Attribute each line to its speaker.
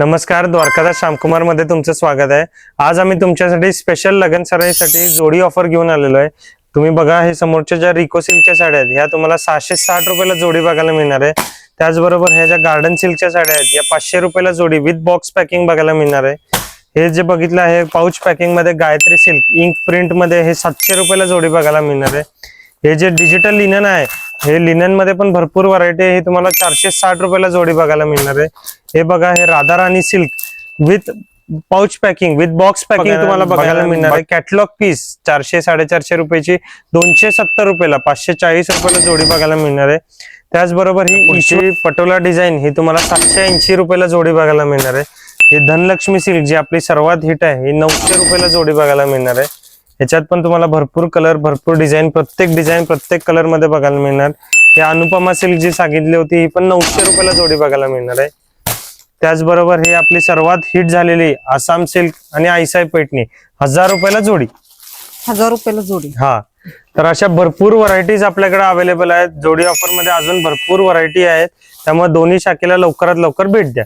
Speaker 1: नमस्कार द्वारकादास श्यामकुमारमध्ये तुमचं स्वागत आहे. आज आम्ही तुमच्यासाठी स्पेशल लगन सराईसाठी जोडी ऑफर घेऊन आलेलो आहे. तुम्ही बघा हे समोरच्या ज्या रिको सिल्कच्या साड्या आहेत ह्या तुम्हाला सहाशे साठ रुपयाला जोडी बघायला मिळणार आहे. त्याचबरोबर ह्या ज्या गार्डन सिल्कच्या साड्या आहेत या पाचशे रुपयाला जोडी विथ बॉक्स पॅकिंग बघायला मिळणार आहे. हे जे बघितलं आहे पाऊच पॅकिंगमध्ये गायत्री सिल्क इंक प्रिंटमध्ये हे सातशे रुपयाला जोडी बघायला मिळणार आहे. हे जे डिजिटल लिनन आहे हे लिननमध्ये पण भरपूर व्हरायटी आहे. हे तुम्हाला चारशे साठ रुपयाला जोडी बघायला मिळणार आहे. हे बघा हे Radharani silk with pouch packing with box packing तुम्हाला बघायला मिळणार आहे. कॅटलॉग पीस चारशे साडेचारशे रुपयाची दोनशे सत्तर रुपयाला पाचशे चाळीस रुपयाला जोडी बघायला मिळणार आहे. त्याचबरोबर ही इशी पटोला डिझाईन ही तुम्हाला सातशे ऐंशी रुपयाला जोडी बघायला मिळणार आहे. ही धनलक्ष्मी सिल्क जी आपली सर्वात हिट आहे ही नऊशे रुपयाला जोडी बघायला मिळणार आहे. ह्याच्यात पण तुम्हाला भरपूर कलर भरपूर डिझाईन प्रत्येक डिझाईन प्रत्येक कलरमध्ये बघायला मिळणार. ही अनुपमा सिल्क जी सांगितली होती ही पण नऊशे रुपयाला जोडी बघायला मिळणार आहे. त्याचबरोबर ही आपली सर्वात हिट झालेली आसाम सिल्क आणि आयसाय पैठणी हजार रुपयाला जोडी.
Speaker 2: हजार रुपयाला जोडी.
Speaker 1: हा. तर अशा भरपूर व्हरायटीज आपल्याकडे अवेलेबल आहेत. जोडी ऑफरमध्ये अजून भरपूर व्हरायटी आहेत. त्यामुळे दोन्ही शाखेला लवकरात लवकर भेट द्या.